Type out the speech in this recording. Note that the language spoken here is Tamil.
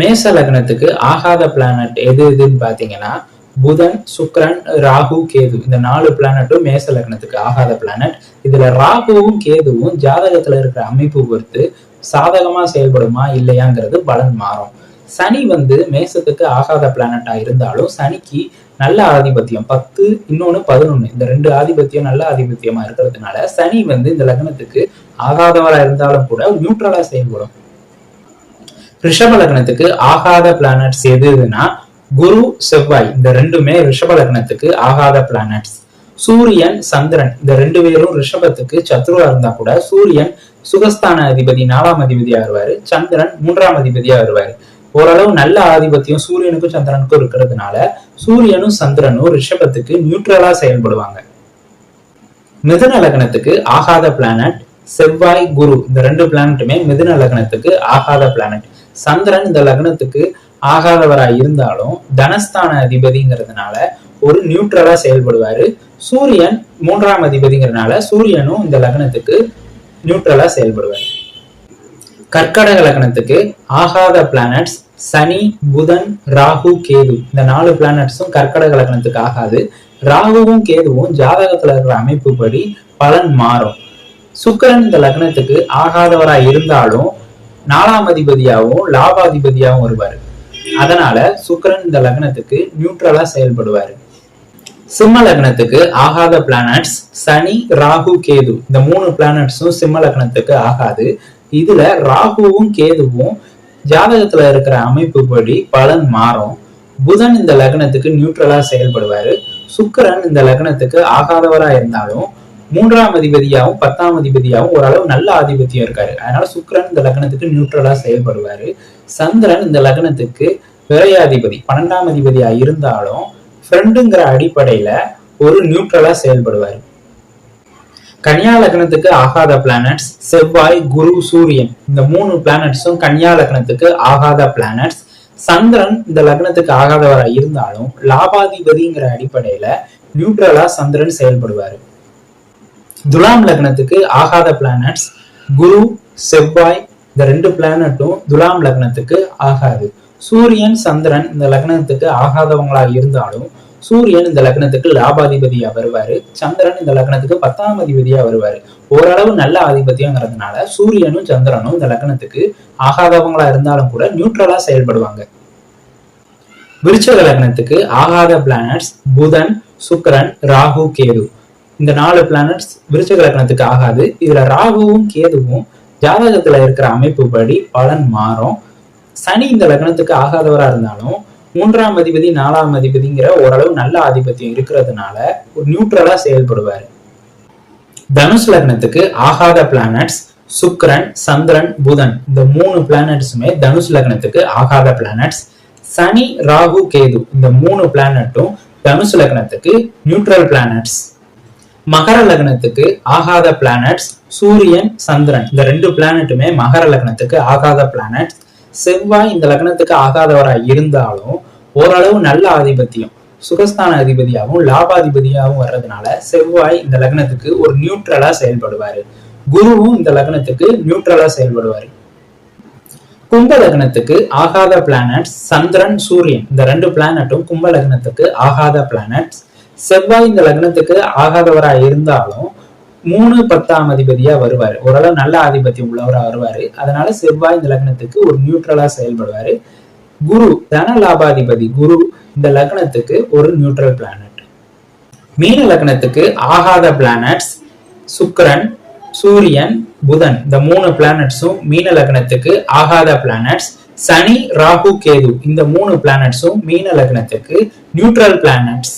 மேச லக்னத்துக்கு ஆகாத பிளானட் எது எதுன்னு பார்த்தீங்கன்னா புதன் சுக்ரன் ராகு கேது. இந்த நாலு பிளானட்டும் மேச லக்னத்துக்கு ஆகாத பிளானட் இதுல ராகுவும் கேதுவும் ஜாதகத்துல இருக்கிற அமைப்பு பொறுத்து சாதகமா செயல்படுமா இல்லையாங்கிறது பலன் மாறும். சனி வந்து மேசத்துக்கு ஆகாத பிளானட்டா இருந்தாலும் சனிக்கு நல்ல ஆதிபத்தியம் பத்து இன்னொன்னு பதினொன்னு. இந்த ரெண்டு ஆதிபத்தியம் நல்ல ஆதிபத்தியமா இருக்கிறதுனால சனி வந்து இந்த லக்னத்துக்கு ஆகாதவரா இருந்தாலும் கூட நியூட்ரலா செயல்படும். ரிஷப லக்னத்துக்கு ஆகாத பிளானட்ஸ் எது எதுனா குரு செவ்வாய். இந்த ரெண்டுமே ரிஷப லக்னத்துக்கு ஆகாத பிளானட்ஸ் சூரியன் சந்திரன். இந்த ரெண்டு பேரும் ரிஷபத்துக்கு சத்ருவா இருந்தா கூட சூரியன் சுகஸ்தான அதிபதி நாலாம் அதிபதியா வருவாரு. சந்திரன் மூன்றாம் அதிபதியா வருவாரு. ஓரளவு நல்ல ஆதிபத்தியம் சூரியனுக்கும் சந்திரனுக்கும் இருக்கிறதுனால சூரியனும் சந்திரனும் ரிஷபத்துக்கு நியூட்ரலா செயல்படுவாங்க. மிதுன லக்னத்துக்கு ஆகாத பிளானட் செவ்வாய் குரு. இந்த ரெண்டு பிளானட்டுமே மிதுன லக்னத்துக்கு ஆகாத பிளானட் சந்திரன் இந்த லக்னத்துக்கு ஆகாதவரா இருந்தாலும் தனஸ்தான அதிபதிங்கிறதுனால ஒரு நியூட்ரலா செயல்படுவாரு. சூரியன் மூன்றாம் அதிபதிங்கிறதுனால சூரியனும் இந்த லக்னத்துக்கு நியூட்ரலா செயல்படுவார். கர்க்கடக லக்னத்துக்கு ஆகாத பிளானட்ஸ் சனி புதன் ராகு கேது. இந்த நாலு பிளானட்ஸும் கர்க்கடக லக்னத்துக்கு ஆகாது. ராகுவும் கேதுவும் ஜாதகத்துல இருக்கிற அமைப்பு படி பலன் மாறும். சுக்கிரன் இந்த லக்னத்துக்கு ஆகாதவரா இருந்தாலும் நாலாம் அதிபதியாகவும் லாபாதிபதியாகவும் வருவார். அதனால சுக்கிரன் இந்த லக்னத்துக்கு நியூட்ரலா செயல்படுவாரு. சிம்ம லக்னத்துக்கு ஆகாத பிளானட்ஸ் சனி ராகு கேது. இந்த மூணு பிளானட்ஸும் சிம்ம லக்னத்துக்கு ஆகாது. இதுல ராகுவும் கேதுவும் ஜாதகத்துல இருக்கிற அமைப்பு படி பலன் மாறும். புதன் இந்த லக்னத்துக்கு நியூட்ரலா செயல்படுவாரு. சுக்கரன் இந்த லக்னத்துக்கு ஆகாதவரா இருந்தாலும் மூன்றாம் அதிபதியாகவும் பத்தாம் அதிபதியாகவும் ஓரளவு நல்ல ஆதிபத்தியம் இருக்காரு. அதனால சுக்கிரன் இந்த லக்னத்துக்கு நியூட்ரலா செயல்படுவாரு. சந்திரன் இந்த லக்னத்துக்கு விரையாதிபதி பன்னெண்டாம் அதிபதியா இருந்தாலும் ஃப்ரெண்டுங்கிற அடிப்படையில ஒரு நியூட்ரலா செயல்படுவாரு. கன்னியா லக்னத்துக்கு ஆகாத பிளானட்ஸ் செவ்வாய் குரு சூரியன் இந்த மூணு பிளானட்ஸும் கன்னியா லக்னத்துக்கு ஆகாத பிளானட்ஸ் சந்திரன் இந்த லக்னத்துக்கு ஆகாதவரா இருந்தாலும் லாபாதிபதிங்கிற அடிப்படையில நியூட்ரலா சந்திரன் செயல்படுவாரு. துலாம் லக்னத்துக்கு ஆகாத பிளானட்ஸ் குரு செவ்வாய் இந்த ரெண்டு பிளானட்டும் துலாம் லக்னத்துக்கு ஆகாது. சூரியன் சந்திரன் இந்த லக்னத்துக்கு ஆகாதவங்களா இருந்தாலும் சூரியன் இந்த லக்னத்துக்கு லாபாதிபதியா வருவாரு. சந்திரன் இந்த லக்னத்துக்கு பத்தாம் அதிபதியா வருவாரு. ஓரளவு நல்ல ஆதிபத்தியங்கிறதுனால சூரியனும் சந்திரனும் இந்த லக்னத்துக்கு ஆகாதவங்களா இருந்தாலும் கூட நியூட்ரலா செயல்படுவாங்க. விருச்சக லக்னத்துக்கு ஆகாத பிளானட்ஸ் புதன் சுக்கரன் ராகு கேது. இந்த நாலு பிளானட்ஸ் விருச்சக லக்னத்துக்கு ஆகாது. இதுல ராகுவும் கேதுவும் ஜாதகத்துல இருக்கிற அமைப்பு படி பலன் மாறும். சனி இந்த லக்னத்துக்கு ஆகாதவரா இருந்தாலும் மூன்றாம் அதிபதி நாலாம் அதிபதிங்கிற ஓரளவு நல்ல ஆதிபத்தியம் இருக்கிறதுனால ஒரு நியூட்ரலா செயல்படுவார். தனுஷ் லக்னத்துக்கு ஆகாத பிளானட்ஸ் சுக்கரன் சந்திரன் புதன். இந்த மூணு பிளானட்ஸுமே தனுஷ் லக்னத்துக்கு ஆகாத பிளானட்ஸ் சனி ராகு கேது இந்த மூணு பிளானட்டும் தனுஷ் லக்னத்துக்கு நியூட்ரல் பிளானட்ஸ் மகர லக்னத்துக்கு ஆகாத பிளானட்ஸ் சூரியன் சந்திரன். இந்த ரெண்டு பிளானட்டுமே மகர லக்னத்துக்கு ஆகாத பிளானட்ஸ் செவ்வாய் இந்த லக்னத்துக்கு ஆகாதவரா இருந்தாலும் ஓரளவு நல்ல ஆதிபத்தியம். சுகஸ்தான அதிபதியாகவும் லாபாதிபதியாகவும் வர்றதுனால செவ்வாய் இந்த லக்னத்துக்கு ஒரு நியூட்ரலா செயல்படுவாரு. குருவும் இந்த லக்னத்துக்கு நியூட்ரலா செயல்படுவாரு. கும்ப லக்னத்துக்கு ஆகாத பிளானட்ஸ் சந்திரன் சூரியன். இந்த ரெண்டு பிளானட்டும் கும்ப லக்னத்துக்கு ஆகாத பிளானட்ஸ் செவ்வாய் இந்த லக்னத்துக்கு ஆகாதவரா இருந்தாலும் மூணு பத்தாம் அதிபதியா வருவாரு. ஓரளவு நல்ல ஆதிபத்தியம் உள்ளவரா வருவாரு. அதனால செவ்வாய் இந்த லக்னத்துக்கு ஒரு நியூட்ரலா செயல்படுவாரு. குரு தன லாபாதிபதி குரு இந்த லக்னத்துக்கு ஒரு நியூட்ரல் பிளானட் மீன லக்னத்துக்கு ஆகாத பிளானட்ஸ் சுக்கரன் சூரியன் புதன். இந்த மூணு பிளானட்ஸும் மீன லக்னத்துக்கு ஆகாத பிளானட்ஸ் சனி ராகு கேது. இந்த மூணு பிளானட்ஸும் மீன லக்னத்துக்கு நியூட்ரல் பிளானட்ஸ்